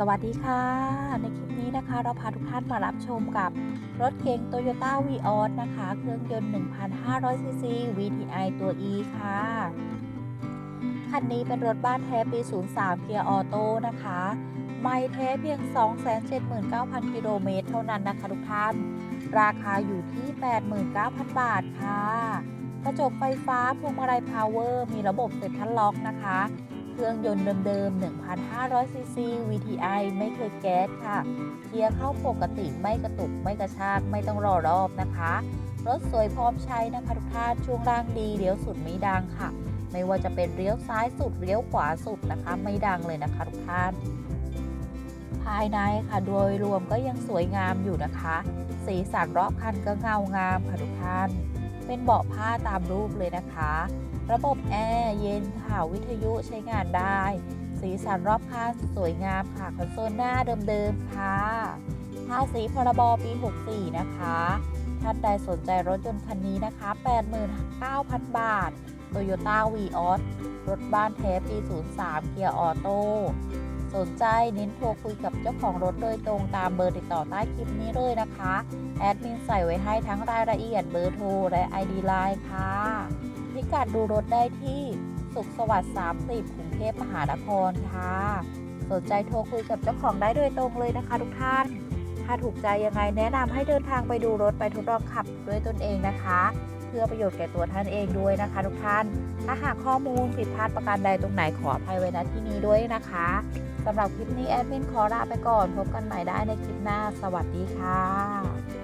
สวัสดีค่ะ ในคลิปนี้นะคะ เราพาทุกท่านมารับชมกับรถเก๋ง Toyota v ีออนะคะ เครื่องยนต์ 1,500ซีซี VTI ตัว E ค่ะ คันนี้เป็นรถบ้านแท้ปี 03 เกียร์ออโต้นะคะ ไม่แท้เพียง 279,000 กิโลเมตรเท่านั้นนะคะทุกท่าน ราคาอยู่ที่ 89,000 บาทค่ะ กระจกไฟฟ้าพวงมาลัยพาวเวอร์ มีระบบเซ็นทรัลล็อกนะคะ เครื่องยนต์เดิมๆ 1,500 ซีซี VTI ไม่เคยแก๊สค่ะ เกียร์เข้าปกติไม่กระตุกไม่กระชากไม่ต้องรอรอบนะคะ รถสวยพร้อมใช้นะคะทุกท่านช่วงล่างดีเลี้ยวสุดไม่ดังค่ะ ไม่ว่าจะเป็นเลี้ยวซ้ายสุดเลี้ยวขวาสุดนะคะ ไม่ดังเลยนะคะทุกท่าน ภายในค่ะโดยรวมก็ยังสวยงามอยู่นะคะ สีสันรอบคันก็เงางามค่ะทุกท่าน เป็นเบาะผ้าตามรูปเลยนะคะ ระบบแอร์เย็นค่ะวิทยุใช้งานได้ สีสันรอบข้างสวยงามค่ะคอนโซลหน้าเดิมๆค่ะภาษีพรบปี 64 นะคะ ท่านใดสนใจรถยนต์คันนี้นะคะ 89,000 บาท Toyota v ีออสรถบ้านแท้ปี 03 เกียร์ออโต้ สนใจเน้นโทรคุยกับเจ้าของรถโดยตรงตามเบอร์ติดต่อใต้คลิปนี้เลยนะคะ แอดมินใส่ไว้ให้ทั้งรายละเอียดเบอร์โทรและ ID Line ค่ะพิกัดดูรถได้ที่สุขสวัสดิ์30กรุงเทพมหานครค่ะ สนใจโทรคุยกับเจ้าของได้โดยตรงเลยนะคะ ทุกท่าน ถ้าถูกใจยังไงแนะนำให้เดินทางไปดูรถไปทดลองขับด้วยตนเองนะคะเพื่อประโยชน์แก่ตัวท่านเองด้วยนะคะทุกท่าน ถ้าหากข้อมูลผิดพลาดประการใดตรงไหนขออภัยไว้ณที่นี้ด้วยนะคะ สำหรับคลิปนี้แอดมินขอลาไปก่อน พบกันใหม่ได้ในคลิปหน้า สวัสดีค่ะ